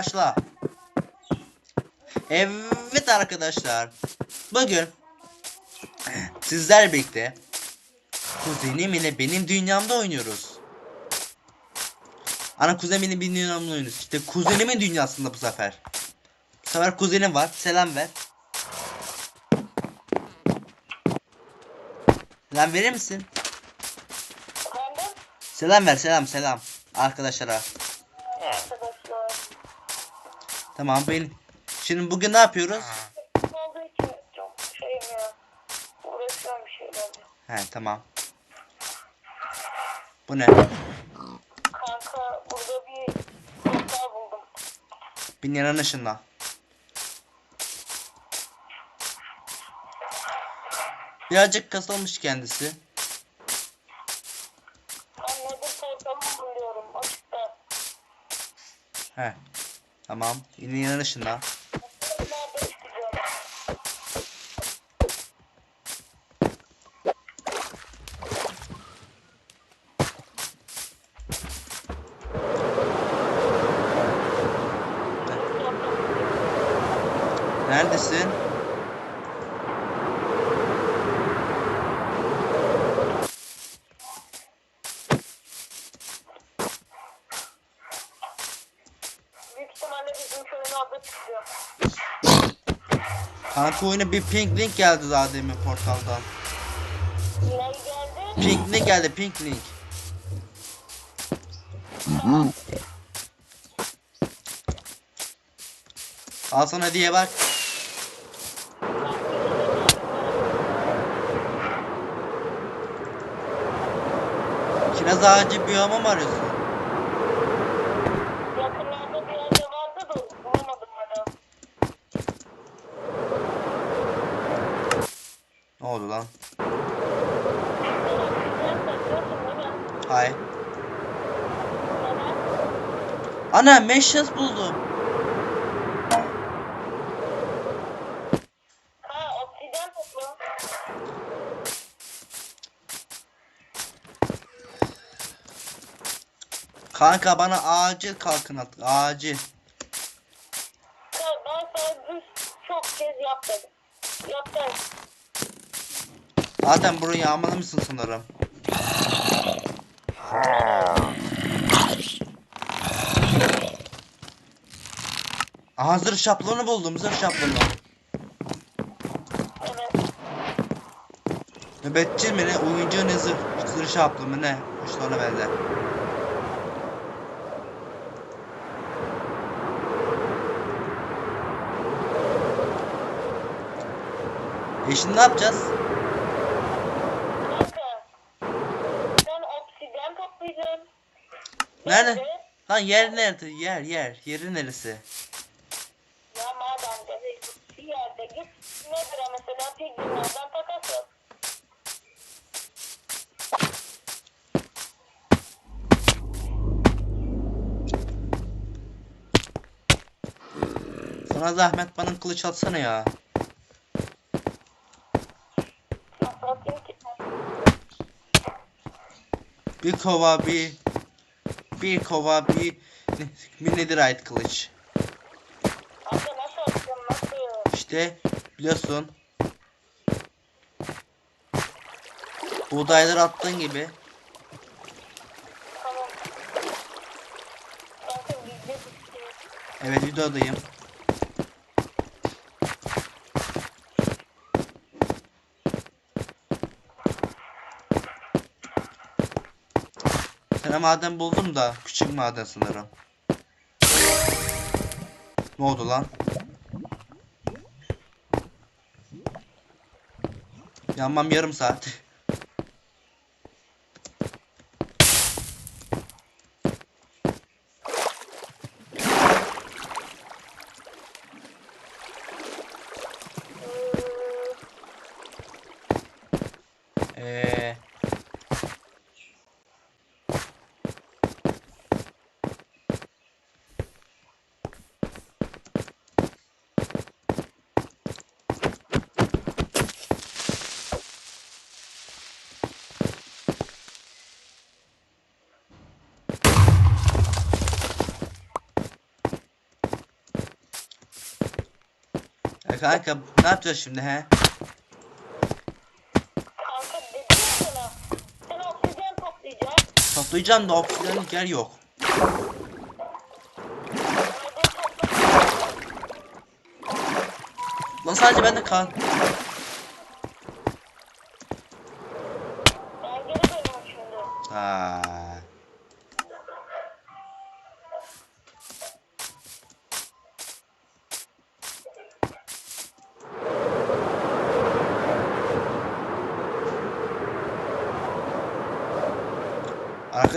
Başla. Evet arkadaşlar. Bugün sizler birlikte kuzenim ile benim dünyamda oynuyoruz. Ana kuzenimin benim dünyamda oynuyoruz. İşte kuzenimin dünyasında bu sefer. Bu sefer kuzenim var. Selam ver. Selam verir misin? Selam ver selam selam. Arkadaşlara. Tamam ben. Şimdi bugün ne yapıyoruz? Olduğu için çok şeyim ya. Uğraşıyorum bir şeylerle. He tamam. Bu ne? Kanka burada bir portal buldum. Bin yanan ışınla. Birazcık kasılmış kendisi. Ben nedir portalını buluyorum açıkta. He. Tamam. Bin yanan ışınla. Nerede çıkacağım? Neredesin? Büyük bizim köyün orada çıkacağım. Kanka oyuna bir pink link geldi daha demin portaldan. Ne geldi? Pink link geldi pink link. Al sana hediye bak. Kiraz ağacı biyoma mı arıyorsun? Yakınlarda bir yerde vardı da bulamadım hala. Ne oldu lan? Sen satıyorsun değil mi? Hayır. Neden? Ana meşas buldum. Ha obsidyen topla. Kanka bana acil kalkın at. Acil. Ya ben sana çok kez yap dedim. Yaptım. Zaten burayı yağmalamışsın sanırım. Aha zırh şaplonu buldum zırh şaplonu. Evet. Nöbetçi mi ne? Oyuncu ne zırh, zırh şaplonu ne? Kuşlarına benzer. E şimdi ne yapacağız? Ben toplayacağım. Nerede? Lan yer nerede? Yer yer. Yeri neresi? Sana zahmet bana kılıç atsana ya. Bir kova bir bir kova bir bir nedir ait kılıç. Nasıl nasıl? İşte biliyorsun. Buğdayları attığın gibi. Tamam. Evet videodayım. Sana maden buldum da küçük maden sanırım. Ne oldu lan? Yanmam yarım saat. Eee kanka ne yapacağız şimdi he? Kanka dedim sana. Sen oksijen toplayacaksın. Toplayacağım da obsidianlık yer yok. Lan sadece bende kal.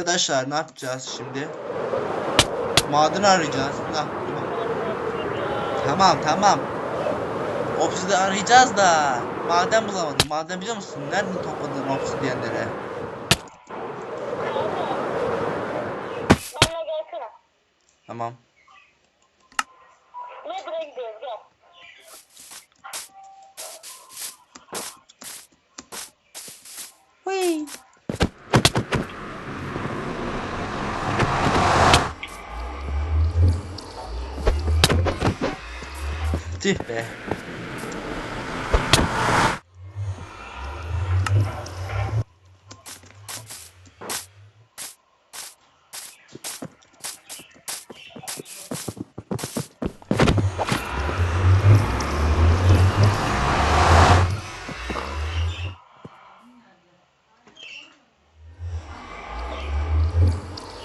Arkadaşlar ne yapacağız şimdi? Maden arayacağız. Nah, Tamam tamam. Obsidian arayacağız da maden bulamadım. Maden biliyor musun? Nereden topladın gelsene. Tamam. Nedir'e Tüh be.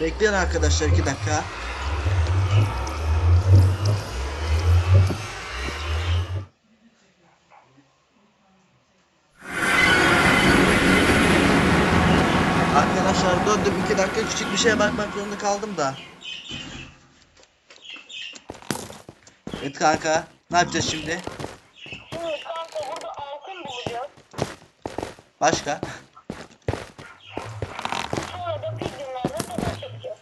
Bekleyin arkadaşlar iki dakika. Arkadaşlar iki dakika küçük bir şeye bakmak zorunda kaldım da. Evet kanka ne yapacağız şimdi? Şimdi kanka burada altın bulacağız. Başka? Sonra da piglinlerle savaş yapacağız.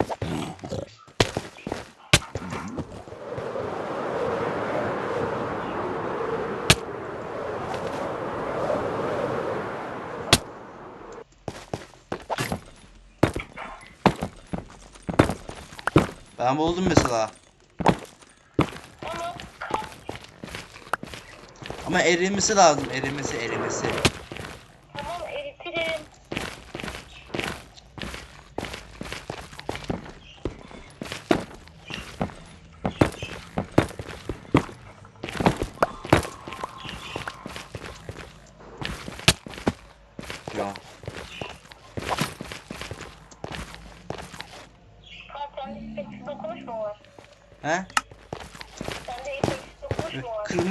Ben buldum mesela. Ama erimesi lazım erimesi erimesi.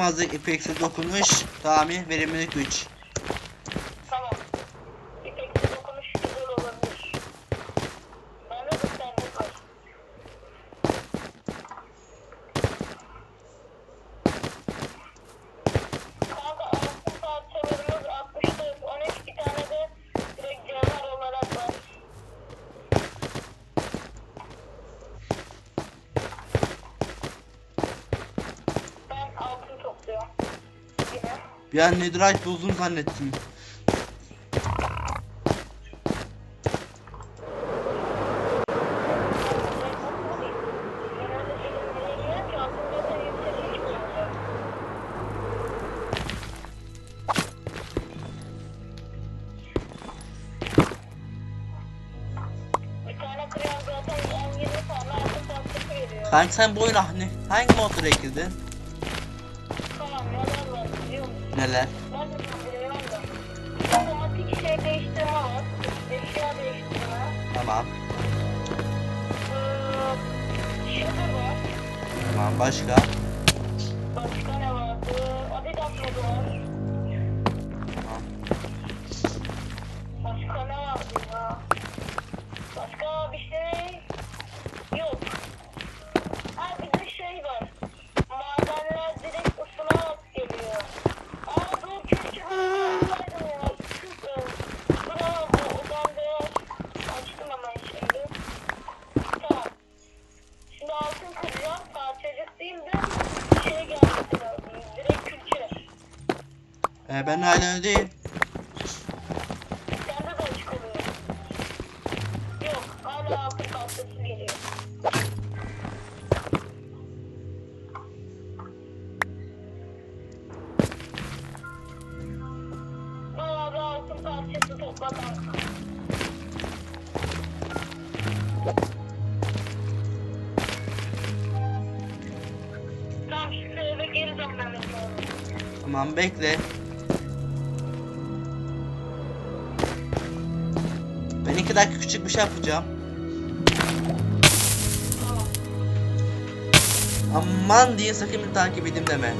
fazla ipeksi dokunuş, tamir, verimlilik 3. tane altın tahtası veriyor. Kanka sen bu oyuna hani hangi modları ekledin? Neler? De bilmiyorum da. Otomatik şey değiştirme var. Eşya değiştirme. Tamam. Ee, var. Tamam başka? Başka ne vardı? Adidas modu var. Ee, ben hala değil. Bir şey yapacağım. Aman diye sakın beni takip edeyim deme.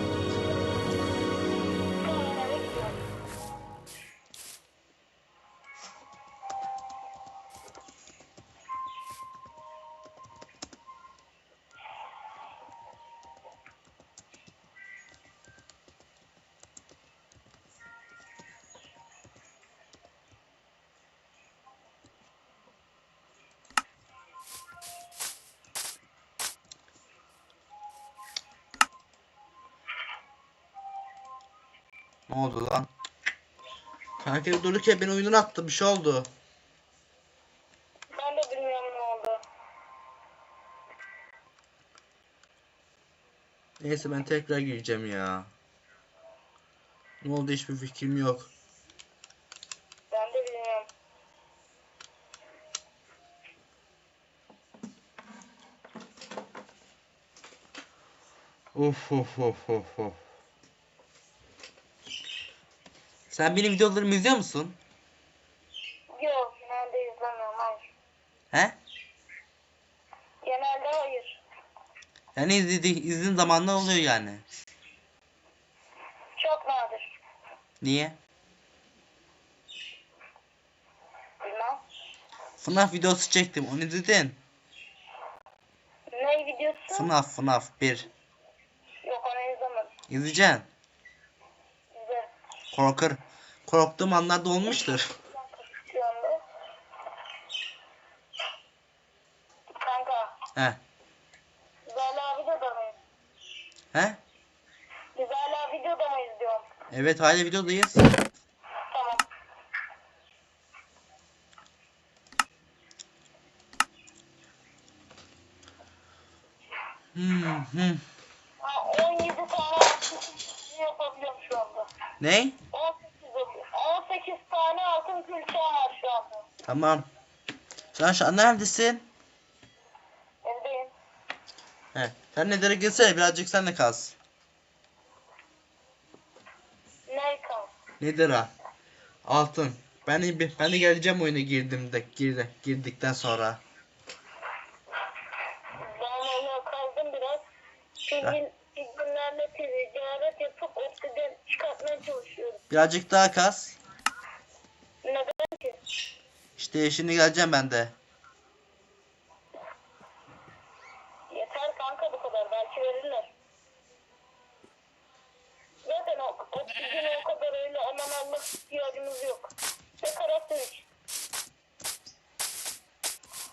Ne oldu lan? Kanka bir dururken beni oyundan attı bir şey oldu. Ben de bilmiyorum ne oldu. Neyse ben tekrar gireceğim ya. Ne oldu hiçbir fikrim yok. Ben de bilmiyorum. Of of of of of. Sen benim videolarımı izliyor musun? Yok, genelde izlemiyorum. Hayır. He? Genelde hayır. Yani izledi, izin zamanla oluyor yani. Çok nadir. Niye? Bilmem. FNAF videosu çektim onu izledin. Ne videosu? FNAF FNAF 1. Yok onu izlemedim. İzleyeceksin. Korkar. Korktuğum anlarda olmuştur. Şu anda. Kanka, He. hala videoda mıyız? He? Biz hala videoda mıyız diyorum. Evet hala videodayız. Tamam. Hmm, hmm. Ha, 17 tane yapabiliyorum şu anda. Ne? 18, oluyor. 18 tane altın külçem var şu anda. Tamam. Sen şu an neredesin? Evdeyim. He. Sen nelere gelsene birazcık sen de kaz. Ne kal? Nedir ha? Altın. Ben de, ben de geleceğim oyuna girdim de girdi, girdikten sonra. Ben valla kaldım biraz. Pingin, pinginlerle ticaret yapıp oksijen çıkartmaya çalışıyorum. Birazcık daha kaz. Neden ki? İşte şimdi geleceğim ben de. Yeter kanka bu kadar. Belki verirler. Zaten o, oksijene o kadar öyle aman almak ihtiyacımız yok. Ve karakter iş.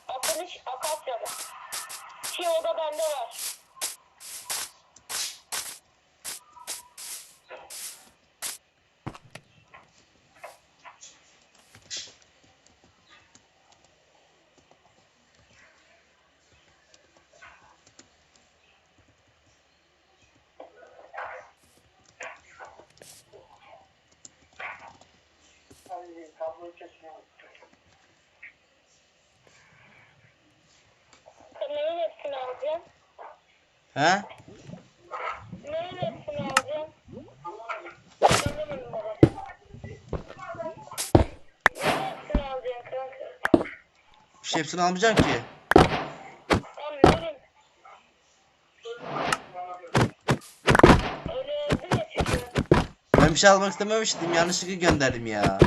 Asıl iş Akasya'da. Ki o da bende var. Sen neyin hepsini alacaksın? He? Neyin hepsini kanka? Bir şey hepsini almayacağım ki. Ben bir şey almak istememiştim. Yanlışlıkla gönderdim ya.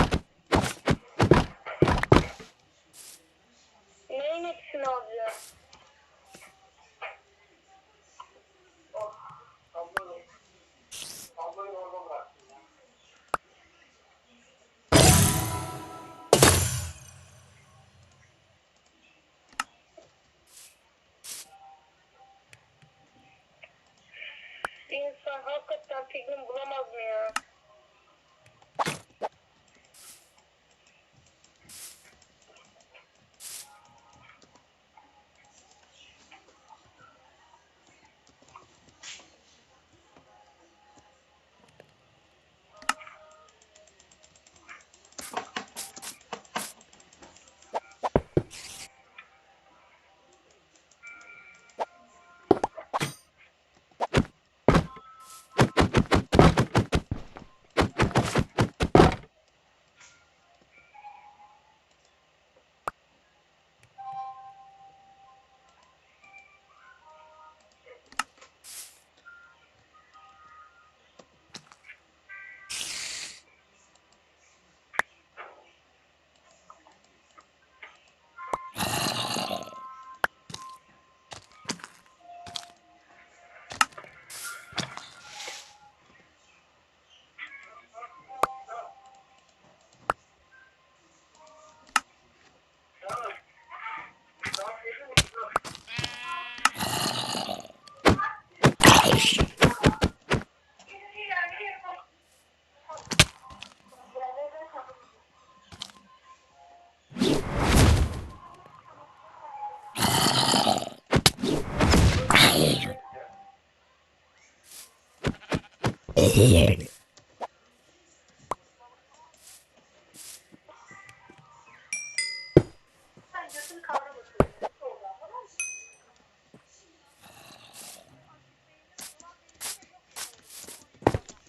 Mı?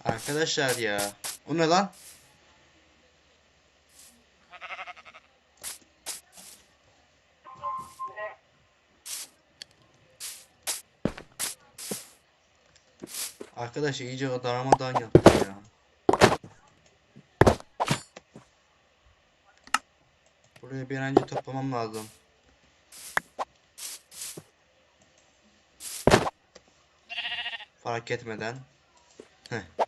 Arkadaşlar ya. O ne lan? Arkadaş iyice daramadan yaptı ya. Buraya bir önce toplamam lazım. Fark etmeden. Heh.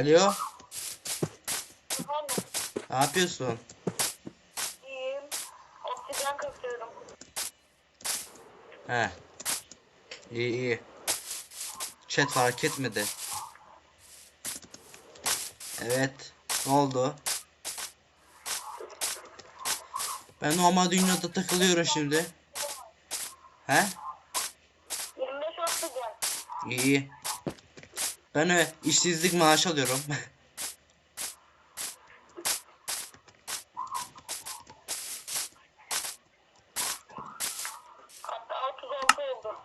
Alo, Efendim, ne yapıyorsun? iyiyim. Oksijen kasıyorum. He. İyi iyi. Chat fark etmedi. Evet. Ne oldu? Ben normal dünyada takılıyorum şimdi. He? 25 oksijen. İyi iyi. Ben öyle işsizlik maaşı alıyorum. Hatta 36 oldu.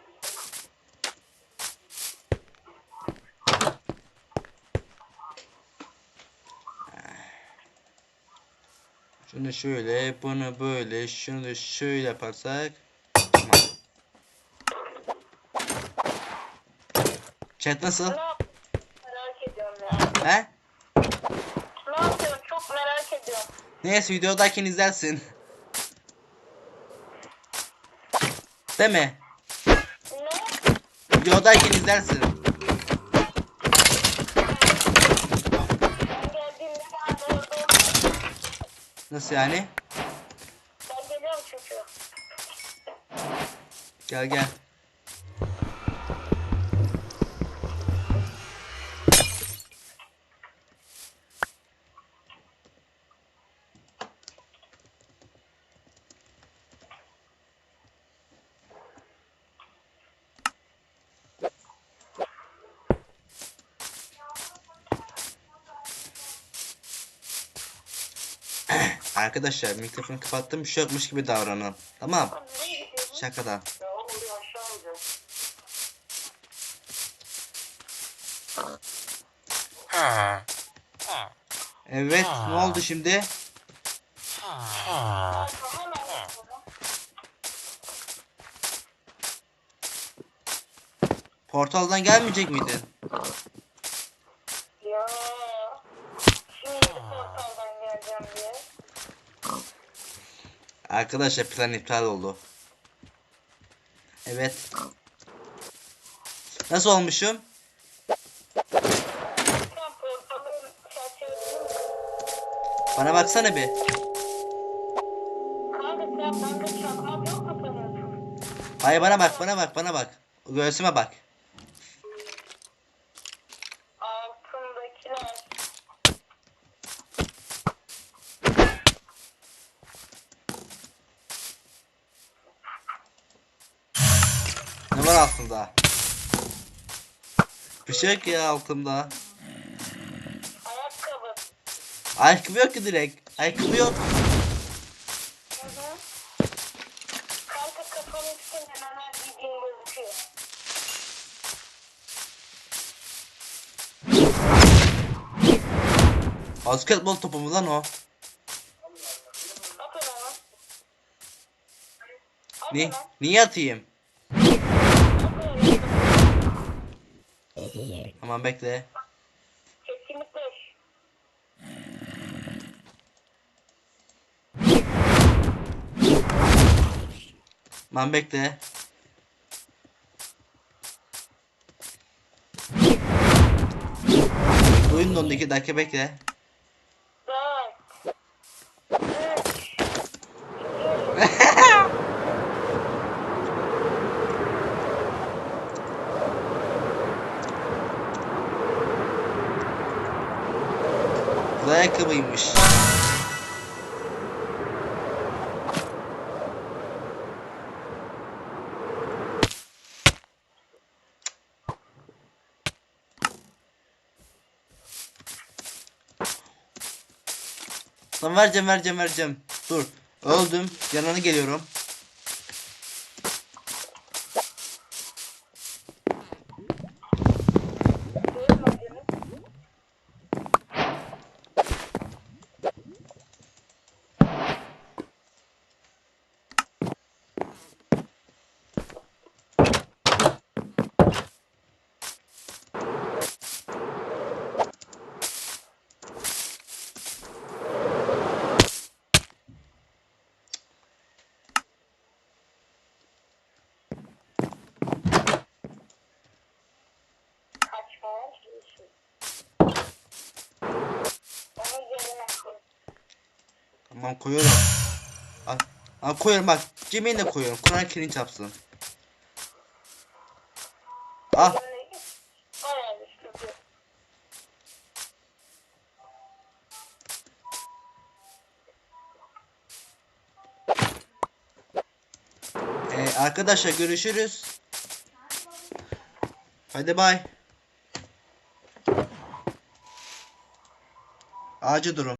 Şunu şöyle, bunu böyle, şunu da şöyle yaparsak. Tamam. Chat nasıl? Ne yap? Merak ediyorum ya. He? Ne yapıyorsun? Çok merak ediyorum. Neyse videodayken izlersin. Değil mi? Ne? Videodayken izlersin. Ben geldiğimde ben de orada olacağım. Nasıl yani? Ben geliyorum çünkü. Gel gel. Arkadaşlar mikrofonu kapattım bir şey yokmuş gibi davranın. Tamam. Şakadan. Evet ne oldu şimdi? Portaldan gelmeyecek miydin? Arkadaşlar plan iptal oldu. Evet. Nasıl olmuşum? Bana baksana bir. Hayır bana bak bana bak bana bak. Göğsüme bak. Şey yok ya altımda. Ayakkabı. Ayakkabı yok ki direkt. Ayakkabı yok. Hı hı. Kanka hemen bildiğin gözüküyor. Basketbol topu mu lan o? At onu. At Ni onu. niye atayım? Onu. Tamam bekle. Kesinlikle. Tamam bekle. Oyun dondu 2 dakika bekle. Ayakkabıymış. Tamam vereceğim vereceğim vereceğim. Dur. Öldüm. Yanına geliyorum. Tamam koyuyorum. Al, al koyuyorum bak. Cemil de koyuyorum. Kur'an Kerim çapsın. Ah bir sıkıntı. Ee, arkadaşlar görüşürüz. Hadi bay. Acil durum.